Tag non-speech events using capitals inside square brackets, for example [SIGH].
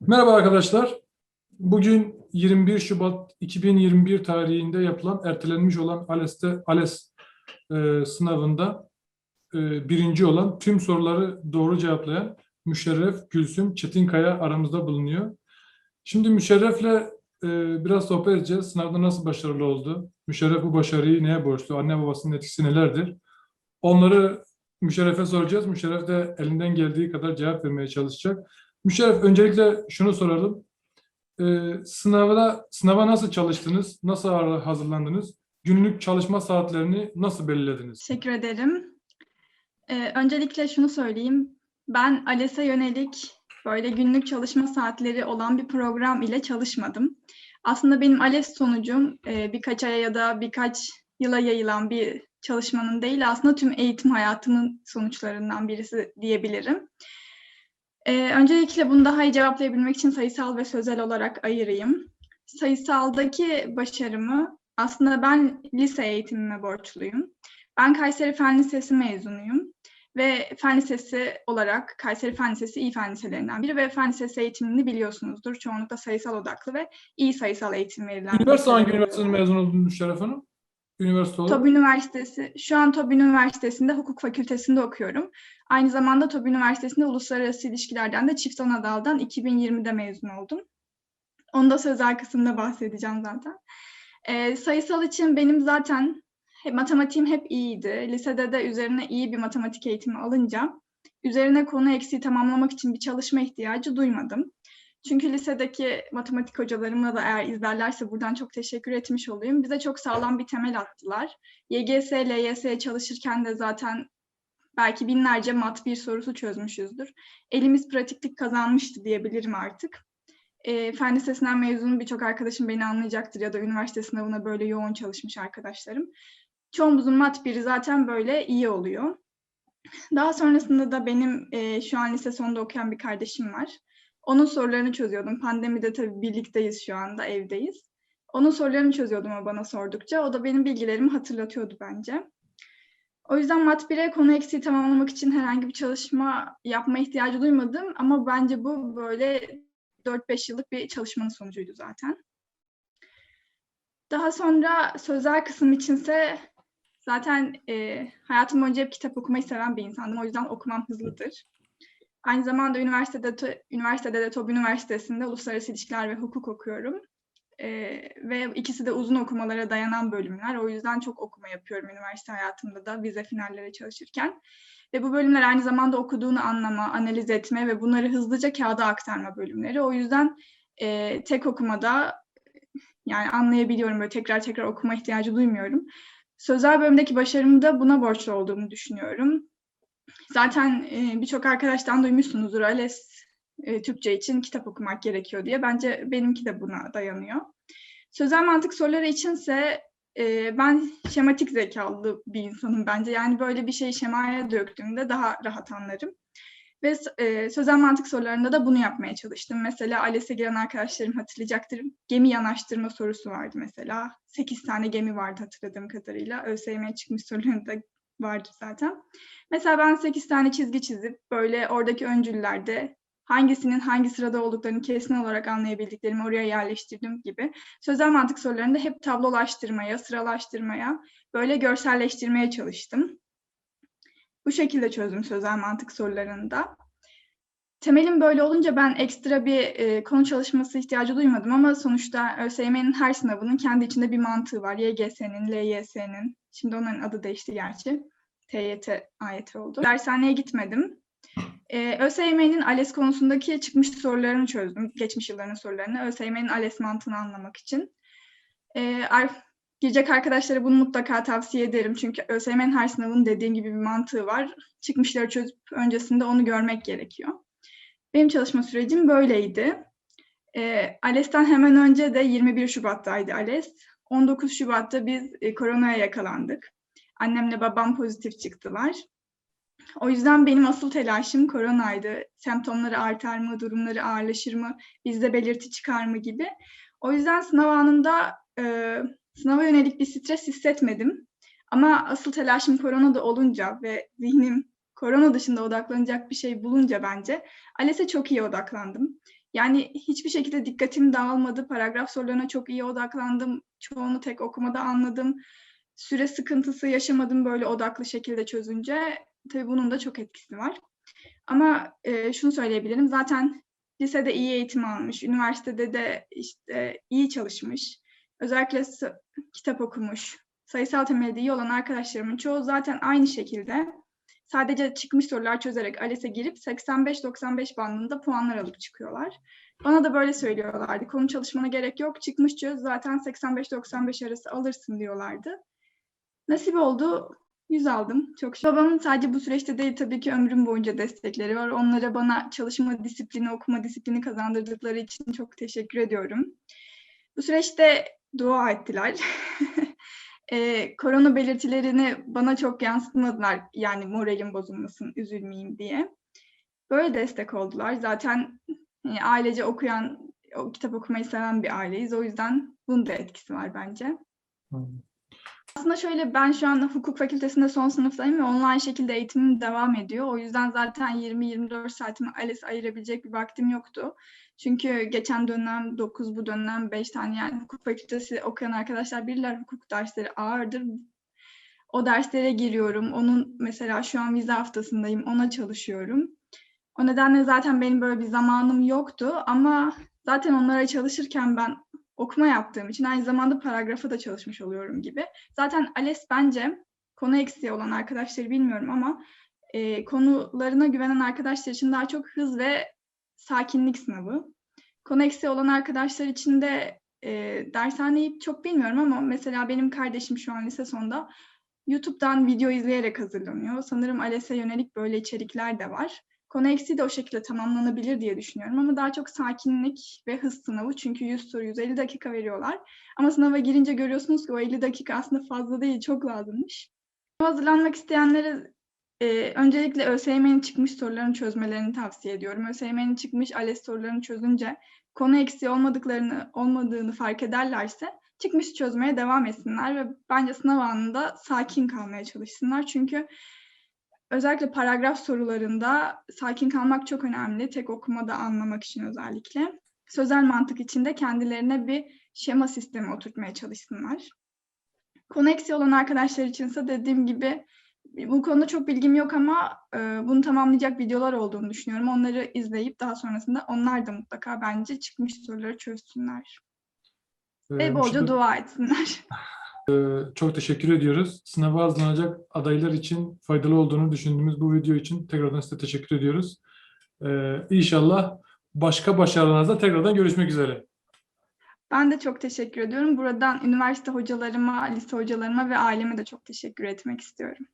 Merhaba arkadaşlar. Bugün 21 Şubat 2021 tarihinde yapılan ertelenmiş olan ALES'te ALES e, sınavında e, birinci olan tüm soruları doğru cevaplayan Müşerref Gülsüm Çetinkaya aramızda bulunuyor. Şimdi Müşerref'le e, biraz sohbet edeceğiz. Sınavda nasıl başarılı oldu? Müşerref bu başarıyı neye borçlu? Anne babasının etkisi nelerdir? Onları Müşerref'e soracağız. Müşerref de elinden geldiği kadar cevap vermeye çalışacak. Müşerref öncelikle şunu soralım. Ee, sınavda sınava nasıl çalıştınız? Nasıl hazırlandınız? Günlük çalışma saatlerini nasıl belirlediniz? Teşekkür ederim. Ee, öncelikle şunu söyleyeyim. Ben ALES'e yönelik böyle günlük çalışma saatleri olan bir program ile çalışmadım. Aslında benim ALES sonucum e, birkaç aya ya da birkaç yıla yayılan bir çalışmanın değil aslında tüm eğitim hayatımın sonuçlarından birisi diyebilirim. Ee, öncelikle bunu daha iyi cevaplayabilmek için sayısal ve sözel olarak ayırayım. Sayısaldaki başarımı aslında ben lise eğitimime borçluyum. Ben Kayseri Fen Lisesi mezunuyum ve Fen Lisesi olarak Kayseri Fen Lisesi iyi fen liselerinden biri ve Fen Lisesi eğitimini biliyorsunuzdur. Çoğunlukla sayısal odaklı ve iyi sayısal eğitim verilen. Üniversite hangi lisede üniversiteden mezun oldun Müşerref Hanım? Üniversite olarak. TOB Üniversitesi, şu an TOB Üniversitesi'nde hukuk fakültesinde okuyorum. Aynı zamanda TOB Üniversitesi'nde uluslararası ilişkilerden de çift ana daldan 2020'de mezun oldum. Onu da sözel kısımda bahsedeceğim zaten. Ee, sayısal için benim zaten matematiğim hep iyiydi. Lisede de üzerine iyi bir matematik eğitimi alınca üzerine konu eksiği tamamlamak için bir çalışma ihtiyacı duymadım. Çünkü lisedeki matematik hocalarıma da eğer izlerlerse buradan çok teşekkür etmiş olayım. Bize çok sağlam bir temel attılar. YGS, LYS'ye çalışırken de zaten belki binlerce mat bir sorusu çözmüşüzdür. Elimiz pratiklik kazanmıştı diyebilirim artık. E, Fen Lisesi'nden mezun birçok arkadaşım beni anlayacaktır ya da üniversite sınavına böyle yoğun çalışmış arkadaşlarım. Çoğumuzun mat biri zaten böyle iyi oluyor. Daha sonrasında da benim e, şu an lise sonunda okuyan bir kardeşim var. Onun sorularını çözüyordum. Pandemide tabii birlikteyiz şu anda, evdeyiz. Onun sorularını çözüyordum o bana sordukça. O da benim bilgilerimi hatırlatıyordu bence. O yüzden Mat 1'e konu eksiği tamamlamak için herhangi bir çalışma yapma ihtiyacı duymadım. Ama bence bu böyle 4-5 yıllık bir çalışmanın sonucuydu zaten. Daha sonra sözel kısım içinse zaten e, hayatım boyunca hep kitap okumayı seven bir insandım. O yüzden okumam hızlıdır. Aynı zamanda üniversitede üniversitede de TOB Üniversitesi'nde uluslararası ilişkiler ve hukuk okuyorum. Ee, ve ikisi de uzun okumalara dayanan bölümler. O yüzden çok okuma yapıyorum üniversite hayatımda da vize finallere çalışırken. Ve bu bölümler aynı zamanda okuduğunu anlama, analiz etme ve bunları hızlıca kağıda aktarma bölümleri. O yüzden e, tek okumada yani anlayabiliyorum böyle tekrar tekrar okuma ihtiyacı duymuyorum. Sözel bölümdeki başarımı da buna borçlu olduğumu düşünüyorum. Zaten e, birçok arkadaştan duymuşsunuzdur ALES e, Türkçe için kitap okumak gerekiyor diye. Bence benimki de buna dayanıyor. Sözel mantık soruları içinse e, ben şematik zekalı bir insanım bence. Yani böyle bir şeyi şemaya döktüğümde daha rahat anlarım. Ve e, sözel mantık sorularında da bunu yapmaya çalıştım. Mesela ALES'e giren arkadaşlarım hatırlayacaktır. Gemi yanaştırma sorusu vardı mesela. 8 tane gemi vardı hatırladığım kadarıyla. ÖSYM'ye çıkmış sorularında vardı zaten. Mesela ben 8 tane çizgi çizip böyle oradaki öncüllerde hangisinin hangi sırada olduklarını kesin olarak anlayabildiklerimi oraya yerleştirdim gibi. Sözel mantık sorularında hep tablolaştırmaya, sıralaştırmaya, böyle görselleştirmeye çalıştım. Bu şekilde çözdüm sözel mantık sorularında. Temelim böyle olunca ben ekstra bir e, konu çalışması ihtiyacı duymadım ama sonuçta ÖSYM'nin her sınavının kendi içinde bir mantığı var. YGS'nin, LYS'nin, şimdi onların adı değişti gerçi. TYT, AYT oldu. Dershaneye gitmedim. Ee, ÖSYM'nin ALES konusundaki çıkmış sorularını çözdüm. Geçmiş yılların sorularını. ÖSYM'nin ALES mantığını anlamak için. Ee, girecek arkadaşlara bunu mutlaka tavsiye ederim. Çünkü ÖSYM'nin her sınavının dediğim gibi bir mantığı var. Çıkmışları çözüp öncesinde onu görmek gerekiyor. Benim çalışma sürecim böyleydi. Ee, ALES'ten hemen önce de 21 Şubat'taydı ALES. 19 Şubat'ta biz e, koronaya yakalandık. Annemle babam pozitif çıktılar. O yüzden benim asıl telaşım koronaydı. Semptomları artar mı, durumları ağırlaşır mı, bizde belirti çıkar mı gibi. O yüzden sınav anında e, sınava yönelik bir stres hissetmedim. Ama asıl telaşım korona da olunca ve zihnim korona dışında odaklanacak bir şey bulunca bence ALES'e çok iyi odaklandım. Yani hiçbir şekilde dikkatim dağılmadı. Paragraf sorularına çok iyi odaklandım. Çoğunu tek okumada anladım. Süre sıkıntısı yaşamadım böyle odaklı şekilde çözünce. Tabii bunun da çok etkisi var. Ama e, şunu söyleyebilirim. Zaten lisede iyi eğitim almış, üniversitede de işte iyi çalışmış. Özellikle kitap okumuş, sayısal temelde iyi olan arkadaşlarımın çoğu zaten aynı şekilde sadece çıkmış sorular çözerek ALES'e girip 85-95 bandında puanlar alıp çıkıyorlar. Bana da böyle söylüyorlardı. Konu çalışmana gerek yok. Çıkmış çöz zaten 85-95 arası alırsın diyorlardı. Nasip oldu. 100 aldım. Çok şükür. Babamın sadece bu süreçte değil tabii ki ömrüm boyunca destekleri var. Onlara bana çalışma disiplini, okuma disiplini kazandırdıkları için çok teşekkür ediyorum. Bu süreçte dua ettiler. [LAUGHS] Eee, korona belirtilerini bana çok yansıtmadılar. Yani moralim bozulmasın, üzülmeyeyim diye. Böyle destek oldular. Zaten hani, ailece okuyan, o kitap okumayı seven bir aileyiz. O yüzden bunun da etkisi var bence. Aslında şöyle ben şu an hukuk fakültesinde son sınıftayım ve online şekilde eğitimim devam ediyor. O yüzden zaten 20-24 saatimi ALES ayırabilecek bir vaktim yoktu. Çünkü geçen dönem 9, bu dönem 5 tane yani hukuk fakültesi okuyan arkadaşlar bilirler hukuk dersleri ağırdır. O derslere giriyorum. Onun mesela şu an vize haftasındayım. Ona çalışıyorum. O nedenle zaten benim böyle bir zamanım yoktu ama zaten onlara çalışırken ben okuma yaptığım için aynı zamanda paragrafa da çalışmış oluyorum gibi. Zaten ALES bence konu eksiği olan arkadaşları bilmiyorum ama e, konularına güvenen arkadaşlar için daha çok hız ve sakinlik sınavı. Konu eksiği olan arkadaşlar için de e, dershaneyi çok bilmiyorum ama mesela benim kardeşim şu an lise sonda YouTube'dan video izleyerek hazırlanıyor. Sanırım ALES'e yönelik böyle içerikler de var. Konu eksiği de o şekilde tamamlanabilir diye düşünüyorum ama daha çok sakinlik ve hız sınavı çünkü 100 soru 150 dakika veriyorlar. Ama sınava girince görüyorsunuz ki o 50 dakika aslında fazla değil, çok lazımmış. Hazırlanmak isteyenlere e, öncelikle ÖSYM'nin çıkmış sorularını çözmelerini tavsiye ediyorum. ÖSYM'nin çıkmış ALES sorularını çözünce konu eksiği olmadıklarını olmadığını fark ederlerse çıkmış çözmeye devam etsinler ve bence sınav anında sakin kalmaya çalışsınlar. Çünkü özellikle paragraf sorularında sakin kalmak çok önemli. Tek okumada anlamak için özellikle. Sözel mantık için de kendilerine bir şema sistemi oturtmaya çalışsınlar. Konu eksiği olan arkadaşlar içinse dediğim gibi bu konuda çok bilgim yok ama e, bunu tamamlayacak videolar olduğunu düşünüyorum. Onları izleyip daha sonrasında onlar da mutlaka bence çıkmış soruları çözsünler. Ve Ee, bolca şimdi, dua etsinler. [LAUGHS] e, çok teşekkür ediyoruz. Sınava hazırlanacak adaylar için faydalı olduğunu düşündüğümüz bu video için tekrardan size teşekkür ediyoruz. Ee, inşallah başka başarılarınızda tekrardan görüşmek üzere. Ben de çok teşekkür ediyorum. Buradan üniversite hocalarıma, lise hocalarıma ve aileme de çok teşekkür etmek istiyorum.